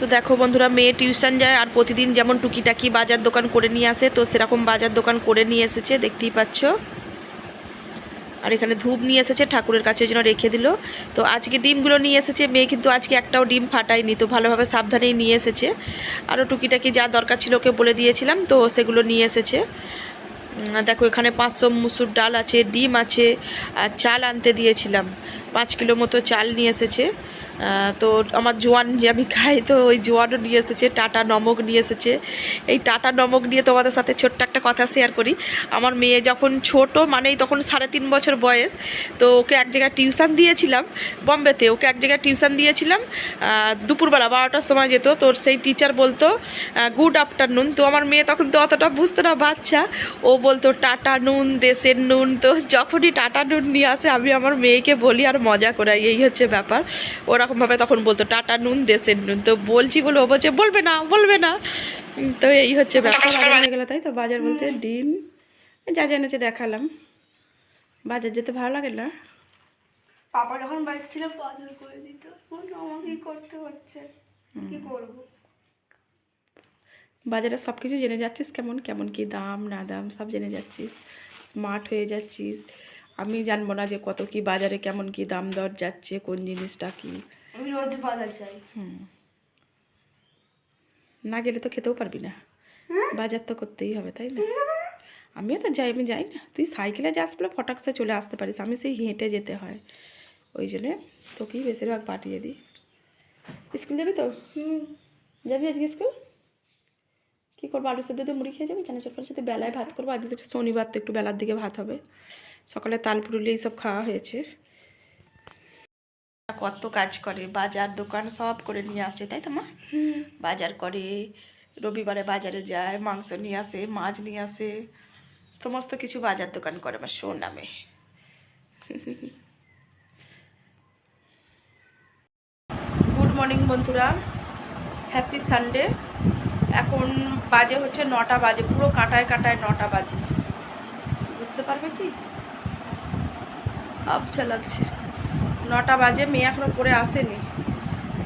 তো দেখো বন্ধুরা, মেয়ে টিউশন যায় আর প্রতিদিন যেমন টুকিটাকি বাজার দোকান করে নিয়ে আসে, তো সেরকম বাজার দোকান করে নিয়ে এসেছে, দেখতেই পাচ্ছ। আর এখানে ধূপ নিয়ে এসেছে, ঠাকুরের কাছে জন্য রেখে দিল। তো আজকে ডিমগুলো নিয়ে এসেছে, মেয়ে কিন্তু আজকে একটাও ডিম ফাটায়নি, তো ভালোভাবে সাবধানেই নিয়ে এসেছে। আরও টুকিটাকি যা দরকার ছিল ওকে বলে দিয়েছিলাম, তো সেগুলো নিয়ে এসেছে। দেখো এখানে পাঁচশো মুসুর ডাল আছে, ডিম আছে, আর চাল আনতে দিয়েছিলাম। পাঁচ কিলো মতো চাল নিয়ে এসেছে। তো আমার জোয়ান যে আমি খাই, তো ওই জোয়ানও নিয়ে এসেছে, টাটা নমক নিয়ে এসেছে। এই টাটা নমক নিয়ে তোমাদের সাথে ছোট্ট একটা কথা শেয়ার করি। আমার মেয়ে যখন ছোট, মানেই তখন সাড়ে তিন বছর বয়স, তো ওকে এক জায়গায় টিউশন দিয়েছিলাম বম্বেতে। ওকে এক জায়গায় টিউশন দিয়েছিলাম দুপুরবেলা বারোটার সময় যেত। তোর সেই টিচার বলতো গুড আফটারনুন তো আমার মেয়ে তখন তো অতটা বুঝতো না, বাচ্চা। ও বলতো, টাটা নুন, দেশের নুন। তো যখনই টাটা নুন নিয়ে আসে, আমি আমার মেয়েকে বলি, আর মজা করাই এই হচ্ছে ব্যাপার। ওরকমভাবে তখন বলতো টাটা নুন দেশের নুন। তো বলছি বলে ও বলছে বলবে না বলবে না। তো এই হচ্ছে ব্যাপার। বাজার হয়ে গেলো তাই তো? বাজার বলতে ডিম। যা যা এনেছে দেখালাম। বাজার যেতে ভালো লাগে না? পাপা যখন বাইক ছিল বাজার করে দিত। আমাকেই করতে হচ্ছে? কি করব? বাজারে সব কিছু জেনে যাচ্ছিস কেমন? কেমন কি দাম না দাম সব জেনে যাচ্ছিস। স্মার্ট হয়ে যাচ্ছিস। আমি জানব না যে কত কি বাজারে কেমন কি দাম দর যাচ্ছে কোন জিনিসটা কি। আমি রোজ বাজার যাই। হুম। না গেলে তো খেতেও পারবি না। বাজার তো করতেই হবে তাই না? আমিও তো যাই আমি যাই না। তুই সাইকেলে যাস বলে ফটাকসে চলে আসতে পারিস। আমি সেই হেঁটে যেতে হয়। ওই জন্যে তোকেই বেশিরভাগ পাঠিয়ে দিই। স্কুল যাবি তো? হুম। যাবি আজকে স্কুল? কী করব? আলু সেদ্ধ দিয়ে মুড়ি খেয়ে যাবি? চানা চটকার সাথে বেলায় ভাত করব? আজকে তো শনিবার তো একটু বেলার দিকে ভাত হবে। সকালে তাল পুরুলি সব খাওয়া হয়েছে। কত কাজ করে বাজার দোকান সব করে নিয়ে আসে তাই তো মা? হুম। বাজার করে রবিবারে বাজারে যায় মাংস নিয়ে আসে মাছ নিয়ে আসে সমস্ত কিছু বাজার দোকান করে আমার শোর নামে। গুড মর্নিং বন্ধুরা হ্যাপি সানডে। এখন বাজে হচ্ছে নটা বাজে পুরো কাঁটায় কাঁটায় নটা বাজে। বুঝতে পারবে কি? আবছা লাগছে। নটা বাজে, মেয়ে এখনও পরে আসেনি।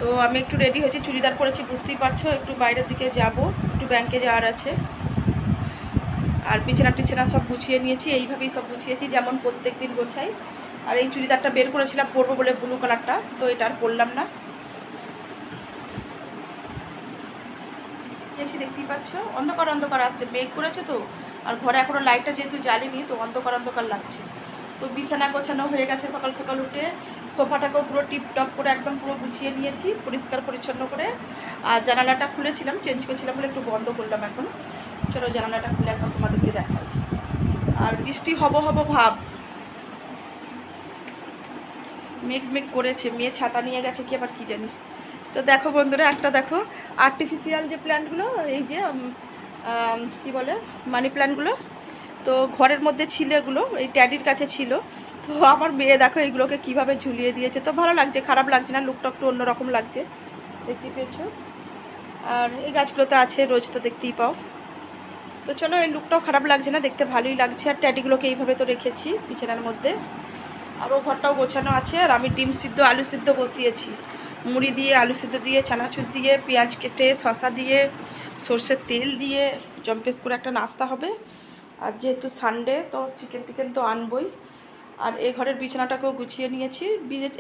তো আমি একটু রেডি হয়েছি, চুড়িদার পরেছি, বুঝতেই পারছ, একটু বাইরের দিকে যাব, একটু ব্যাংকে যাওয়ার আছে। আর বিছানা টিছানা সব গুছিয়ে নিয়েছি, এইভাবেই সব গুছিয়েছি, যেমন প্রত্যেক দিন গোছাই। আর এই চুড়িদারটা বের করেছিলাম, পরবো বলে ব্লু কালারটা তো এটা আর পরলাম না। নিয়েছি দেখতেই পাচ্ছ, অন্ধকার অন্ধকার আসছে বেগ করেছে তো, আর ঘরে এখনও লাইটটা যেহেতু জ্বালিনি, তো অন্ধকার অন্ধকার লাগছে। তো বিছানা গোছানো হয়ে গেছে সকাল সকাল উঠে। সোফাটাকেও পুরো টিপ টপ করে একদম পুরো গুছিয়ে নিয়েছি, পরিষ্কার পরিচ্ছন্ন করে। আর জানালাটা খুলেছিলাম, চেঞ্জ করেছিলাম বলে একটু বন্ধ করলাম এখন। চলো জানালাটা খুলে এখন তোমাদেরকে দেখাই। আর বৃষ্টি হব হব ভাব। মেঘ মেঘ করেছে, মেয়ে ছাতা নিয়ে গেছে, কি আবার কি জানি। তো দেখো বন্ধুরা, একটা দেখো আর্টিফিশিয়াল যে প্ল্যান্টগুলো এই যে কি বলে মানি প্ল্যান্টগুলো তো ঘরের মধ্যে ছিল এগুলো, এই ট্যাডির কাছে ছিল। তো আমার মেয়ে দেখো এগুলোকে কীভাবে ঝুলিয়ে দিয়েছে। তো ভালো লাগছে, খারাপ লাগছে না লুকটা একটু অন্যরকম লাগছে। দেখতেই পেয়েছ? আর এই গাছগুলো তো আছে, রোজ তো দেখতেই পাও। তো চলো, এই লুকটাও খারাপ লাগছে না, দেখতে ভালোই লাগছে। আর ট্যাডিগুলোকে এইভাবে তো রেখেছি বিছানার মধ্যে। আর ও ঘরটাও গোছানো আছে, আর আমি ডিম সিদ্ধ, আলু সিদ্ধ বসিয়েছি। মুড়ি দিয়ে, আলু সিদ্ধ দিয়ে, চানাচুর দিয়ে, পেঁয়াজ কেটে শশা দিয়ে, সর্ষের তেল দিয়ে জম্পেস করে একটা নাস্তা হবে। আর যেহেতু সানডে তো চিকেন টিকেন তো আনবই। আর এই ঘরের বিছানাটাকেও গুছিয়ে নিয়েছি।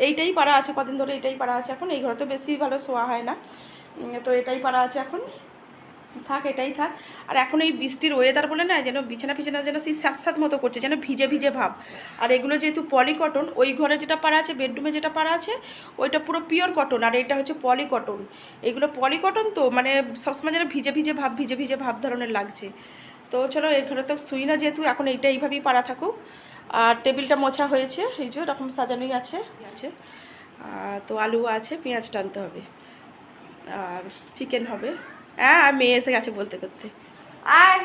এইটাই পারা আছে, কদিন ধরে এটাই পারা আছে এখন। এই ঘরে তো বেশি ভালো শোয়া হয় না। তো এটাই পারা আছে এখন। থাক, এটাই থাক। আর এখন এই বৃষ্টির ওয়েদার বলে না, যেন বিছানা ফিছানা যেন সেই স্যাঁত স্যাঁত মতো করছে, যেন ভিজে ভিজে ভাব। আর এগুলো যেহেতু পলি কটন ওই ঘরে যেটা পারা আছে বেডরুমে যেটা পারা আছে, ওইটা পুরো পিওর কটন আর এটা হচ্ছে পলি কটন এগুলো পলি কটন তো মানে সবসময় যেন ভিজে ভিজে ভাব, ভিজে ভিজে ভাব ধরনের লাগছে। তো চলো এর তো শুই না যেহেতু, এখন এইটা এইভাবেই পাড়া থাকুক। আর টেবিলটা মোছা হয়েছে, এই যে এরকম সাজানোই আছে আছে। তো আলু আছে, পেঁয়াজ টানতে হবে। আর চিকেন হবে। হ্যাঁ আর মেয়ে এসে গেছে বলতে করতে। আয়!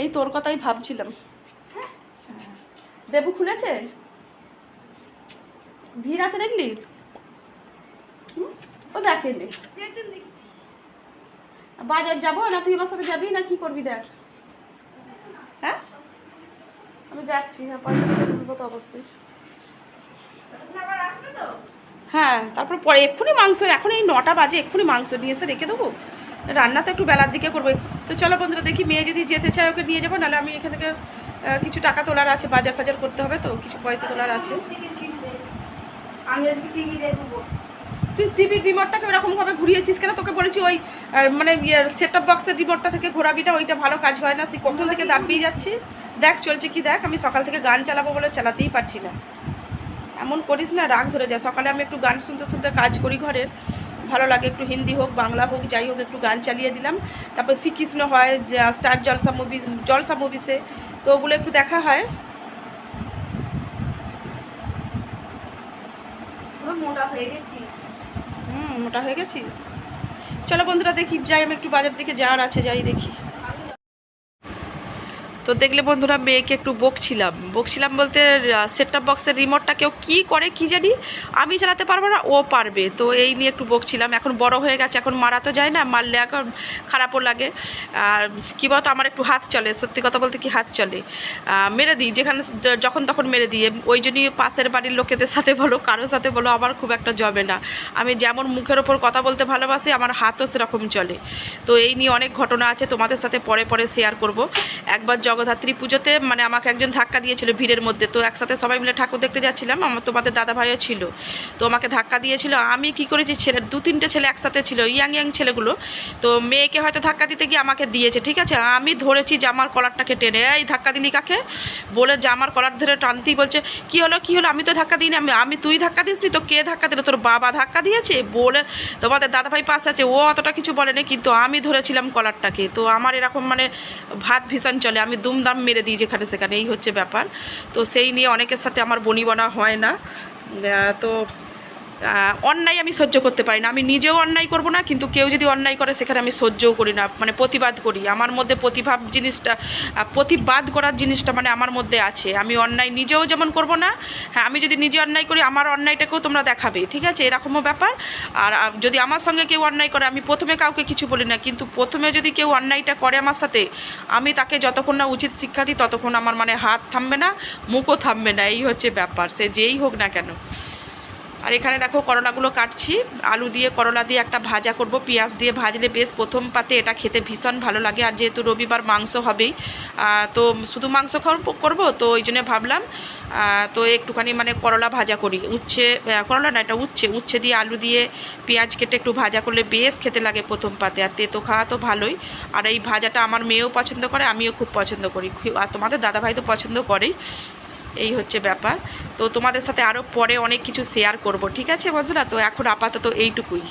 এই তোর কথাই ভাবছিলাম। দেবু খুলেছে? ভিড় আছে দেখলি? ও দেখেনি। বাজার যাব না, তুই আমার সাথে যাবি না? কি করবি দেখ। হ্যাঁ? আমি যাচ্ছি হ্যাঁ পয়সা তুলবো তো অবশ্যই। হ্যাঁ তারপর পরে এক্ষুনি মাংস, এখন এই নটা বাজে, এক্ষুনি মাংস নিয়ে এসে রেখে দেবো। রান্না তো একটু বেলার দিকে করব তো চলো বন্ধুরা, দেখি মেয়ে যদি যেতে চায় ওকে নিয়ে যাব, নাহলে আমি এখান থেকে কিছু টাকা তোলার আছে, বাজার ফাজার করতে হবে তো, কিছু পয়সা তোলার আছে। আমি আজকে টিভি দেখব। তুই টিভির রিমোটটাকে ওরকমভাবে ঘুরিয়েছিস কেন? তোকে বলেছি ওই মানে সেট টপ বক্সের রিমোটটা থেকে ঘোরাবি না ওইটা ভালো কাজ হয় না। সে কখন থেকে দাবিয়ে যাচ্ছি। দেখ, চলছে কি দেখ, আমি সকাল থেকে গান চালাবো বলে চালাতেই পারছি না। এমন করিস না, রাগ ধরে যায়। সকালে আমি একটু গান শুনতে শুনতে কাজ করি ঘরের। ভালো লাগে একটু হিন্দি হোক, বাংলা হোক, যাই হোক, একটু গান চালিয়ে দিলাম। তারপর শ্রীকৃষ্ণ হয় স্টার জলসা মুভি জলসা মুভিসে তো ওগুলো একটু দেখা হয়। মোটা হয়ে গেছি। মোটা হয়ে গেছিস? চলো বন্ধুরা দেখি, যাই, আমি একটু বাজার দিকে যাওয়ার আছে, যাই দেখি। তো দেখলে বন্ধুরা মেয়েকে একটু বকছিলাম। বকছিলাম বলতে সেট টপ বক্সের রিমোটটা কেউ কী করে কি জানি আমি চালাতে পারব না, ও পারবে। তো এই নিয়ে একটু বকছিলাম। এখন বড় হয়ে গেছে, এখন মারা তো যায় না, মারলে এখন খারাপও লাগে। আর কী বলতো, আমার একটু হাত চলে, সত্যি কথা বলতে কি হাত চলে। মেরে দিই, যেখানে যখন তখন মেরে দিই। ওই জন্যই পাশের বাড়ির লোকেদের সাথে বলো, কারোর সাথে বলো, আমার খুব একটা জবে না। আমি যেমন মুখের ওপর কথা বলতে ভালোবাসি, আমার হাতও সেরকম চলে। তো এই নিয়ে অনেক ঘটনা আছে, তোমাদের সাথে পরে পরে শেয়ার করব। একবার জগদ্ধাত্রী পুজোতে মানে আমাকে একজন ধাক্কা দিয়েছিল ভিড়ের মধ্যে। তো একসাথে সবাই মিলে ঠাকুর দেখতে যাচ্ছিলাম, আমার তোমাদের দাদা ভাইও ছিল। তো আমাকে ধাক্কা দিয়েছিল। আমি কি করেছি, ছেলে দু তিনটে ছেলে একসাথে ছিল, ইয়াং ইয়াং ছেলেগুলো। তো মেয়েকে হয়তো ধাক্কা দিতে গিয়ে আমাকে দিয়েছে, ঠিক আছে? আমি ধরেছি জামার কলারটাকে টেনে। এই ধাক্কা দিলি কাকে? বলে জামার কলার ধরে টানতেই বলছে, কি হলো কি হলো? আমি তো ধাক্কা দিইনি, আমি আমি তুই ধাক্কা দিসনি? তো কে ধাক্কা দিল? তোর বাবা ধাক্কা দিয়েছে? বলে তোমাদের দাদাভাই পাশে আছে, ও অতটা কিছু বলেনি, কিন্তু আমি ধরেছিলাম কলারটাকে। তো আমার এরকম মানে ভাত ভীষণ চলে। আমি দুমদাম মেরে দিই যেখানে সেখানে, এই হচ্ছে ব্যাপার। তো সেই নিয়ে অনেকের সাথে আমার বনিবনা হয় না। তো অন্যায় আমি সহ্য করতে পারি না। আমি নিজেও অন্যায় করব না, কিন্তু কেউ যদি অন্যায় করে, সেখানে আমি সহ্যও করি না। মানে প্রতিবাদ করি। আমার মধ্যে প্রতিভাব জিনিসটা প্রতিবাদ করার জিনিসটা মানে আমার মধ্যে আছে। আমি অন্যায় নিজেও যেমন করব না হ্যাঁ আমি যদি নিজে অন্যায় করি, আমার অন্যায়টাকেও তোমরা দেখাবে, ঠিক আছে? এরকমও ব্যাপার। আর যদি আমার সঙ্গে কেউ অন্যায় করে, আমি প্রথমে কাউকে কিছু বলি না, কিন্তু প্রথমে যদি কেউ অন্যায়টা করে আমার সাথে, আমি তাকে যতক্ষণ না উচিত শিক্ষা দিই, ততক্ষণ আমার মানে হাত থামবে না, মুখও থামবে না। এই হচ্ছে ব্যাপার। সে যেই হোক না কেন। আর এখানে দেখো করলাগুলো কাটছি। আলু দিয়ে করলা দিয়ে একটা ভাজা করব, পেঁয়াজ দিয়ে ভাজলে বেশ প্রথম পাতে এটা খেতে ভীষণ ভালো লাগে। আর যেহেতু রবিবার মাংস হবেই তো শুধু মাংস করব, তো ওই জন্য ভাবলাম তো একটুখানি মানে করলা ভাজা করি। উচ্ছে করলা না, এটা উচ্ছে। উচ্ছে দিয়ে আলু দিয়ে পেঁয়াজ কেটে একটু ভাজা করলে বেশ খেতে লাগে প্রথম পাতে। আর তেতো খাওয়া তো ভালোই। আর এই ভাজাটা আমার মেয়েও পছন্দ করে, আমিও খুব পছন্দ করি। আর তোমাদের দাদাভাই তো পছন্দ করেই। এই হচ্ছে ব্যাপার। তো তোমাদের সাথে আরও পরে অনেক কিছু শেয়ার করব, ঠিক আছে বন্ধুরা? তো এখন আপাতত এইটুকুই।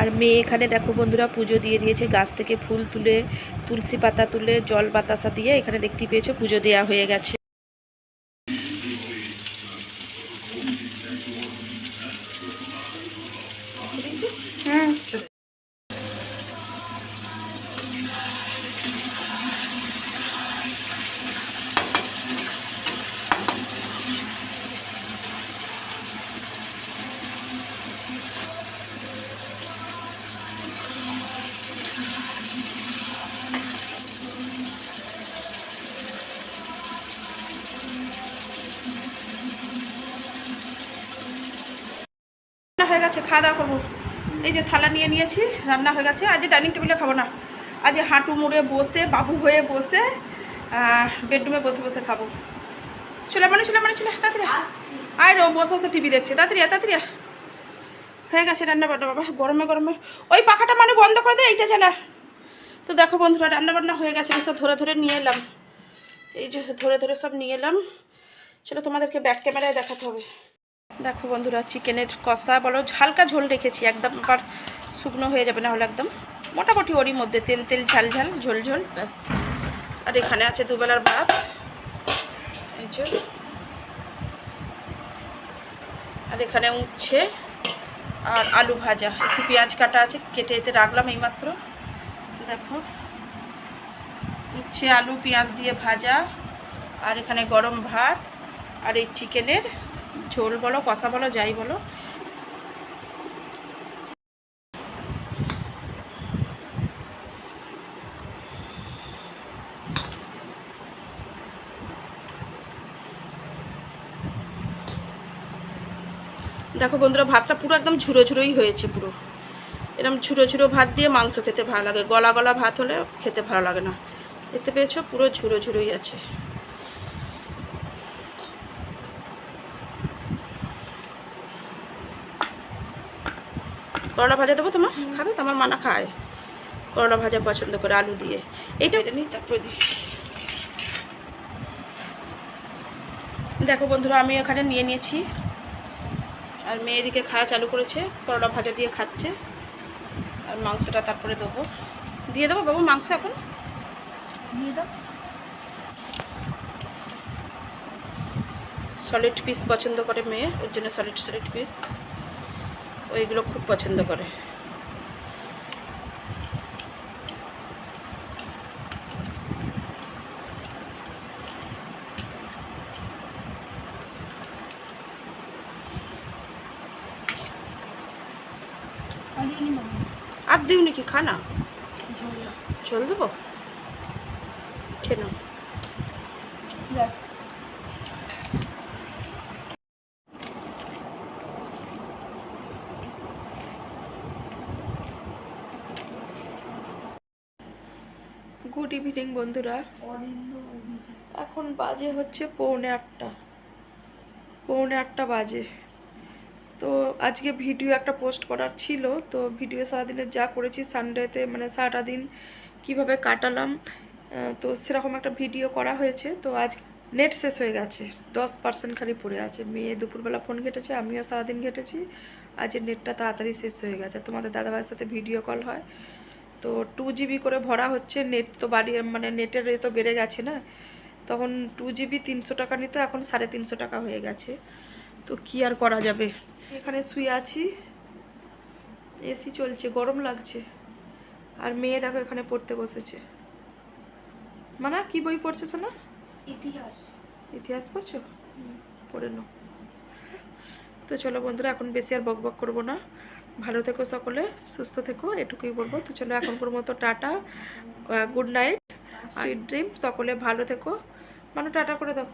আর মেয়ে এখানে দেখো বন্ধুরা, পুজো দিয়ে দিয়েছে, গাছ থেকে ফুল তুলে, তুলসী পাতা তুলে, জল বাতাসা দিয়ে এখানে দেখতে পেয়েছ, পুজো দেওয়া হয়ে গেছে। হয়ে গেছে, খাওয়া দাওয়া করব। এই যে থালা নিয়ে নিয়েছি, রান্না হয়ে গেছে। আজ ডাইনিং টেবিলে খাব না। আজ হাঁটু মুড়ে বসে, বাবু হয়ে বসে বেডরুমে বসে বসে খাব। চলে মানে চলে মানে চলে তাড়াতাড়ি আয়। রো বসে বসে টিভি দেখছে। তাড়াতাড়ি তাড়াতাড়ি হয়ে গেছে রান্না বান্না, বাবা, গরমে গরমে। ওই পাখাটা মানে বন্ধ করে দে, এইটা চালা। তো দেখো বন্ধুরা, রান্না বান্না হয়ে গেছে সব ধরে ধরে নিয়ে এলাম। এই যে ধরে ধরে সব নিয়ে এলাম। সেটা তোমাদেরকে ব্যাক ক্যামেরায় দেখাতে হবে। দেখো বন্ধুরা, চিকেনের কষা বলো, হালকা ঝোল রেখেছি, একদম আবার শুকনো হয়ে যাবে না হলে একদম মোটামুটি ওরই মধ্যে, তেল তেল, ঝাল ঝাল, ঝোল ঝোল। ব্যাস। আর এখানে আছে দুবেলার ভাত, এই আর এখানে উঠছে আর আলু ভাজা, একটু পেঁয়াজ কাটা আছে, কেটে এতে রাখলাম এইমাত্র। তো দেখো, উচ্ছে, আলু, পেঁয়াজ দিয়ে ভাজা, আর এখানে গরম ভাত, আর এই চিকেনের ঝোল বলো, কষা বলো, যাই বলো। দেখো বন্ধুরা, ভাতটা পুরো একদম ঝুরো ঝুরোই হয়েছে পুরো। এরকম ঝুরো ঝুরো ভাত দিয়ে মাংস খেতে ভালো লাগে। গলা গলা ভাত হলে খেতে ভালো লাগে না। দেখতে পেয়েছ? পুরো ঝুরো ঝুরোই আছে। করলা ভাজা দেবো তোমার? খাবে? তোমার মানা খায়। করলা ভাজা পছন্দ করে আলু দিয়ে। এইটা এটা নিই তারপরে দিচ্ছি। দেখো বন্ধুরা আমি এখানে নিয়ে নিয়েছি। আর মেয়ে এদিকে খাওয়া চালু করেছে করলা ভাজা দিয়ে খাচ্ছে। আর মাংসটা তারপরে দেবো। দিয়ে দেবো বাবু মাংস এখন? দিয়ে দাও। সলিড পিস পছন্দ করে মেয়ে ওর জন্য সলিড সলিড পিস ওইগুলো খুব পছন্দ করে। আর দিও নাকি খানা ঝোল চল দেবো? খেয়ে নাও ব্যাস গুড ইভিনিং বন্ধুরা। এখন বাজে হচ্ছে পৌনে আটটা। পৌনে আটটা বাজে। তো আজকে ভিডিও একটা পোস্ট করার ছিল। তো ভিডিও সারাদিনে যা করেছি সানডেতে মানে সারাটা দিন কীভাবে কাটালাম তো সেরকম একটা ভিডিও করা হয়েছে। তো আজ নেট শেষ হয়ে গেছে। দশ পার্সেন্ট খালি পড়ে আছে। মেয়ে দুপুরবেলা ফোন ঘেটেছে আমিও সারাদিন ঘেটেছি। আজ নেটটা তাড়াতাড়ি শেষ হয়ে গেছে। তোমাদের দাদাভাইয়ের সাথে ভিডিও কল হয়। তো টু জিবি করে ভরা হচ্ছে নেট তো বাড়ি মানে নেটের রে তো বেড়ে গেছে না? তখন টু জিবি তিনশো টাকা নিত এখন সাড়ে তিনশো টাকা হয়ে গেছে। তো কি আর করা যাবে? এখানে শুয়ে আছি। এসি চলছে গরম লাগছে। আর মেয়ে দেখো এখানে পড়তে বসেছে। মানে কি বই পড়ছো শোনা ইতিহাস। ইতিহাস পড়ছো? পড়ে নাও। তো চলো বন্ধুরা এখন বেশি আর বক বক করব না। ভালো থেকো সকলে সুস্থ থেকো এটুকুই বলব। তো চলো এখন পর মতো tata good night sweet dream সকলে ভালো থেকো। মানে টাটা করে দাও।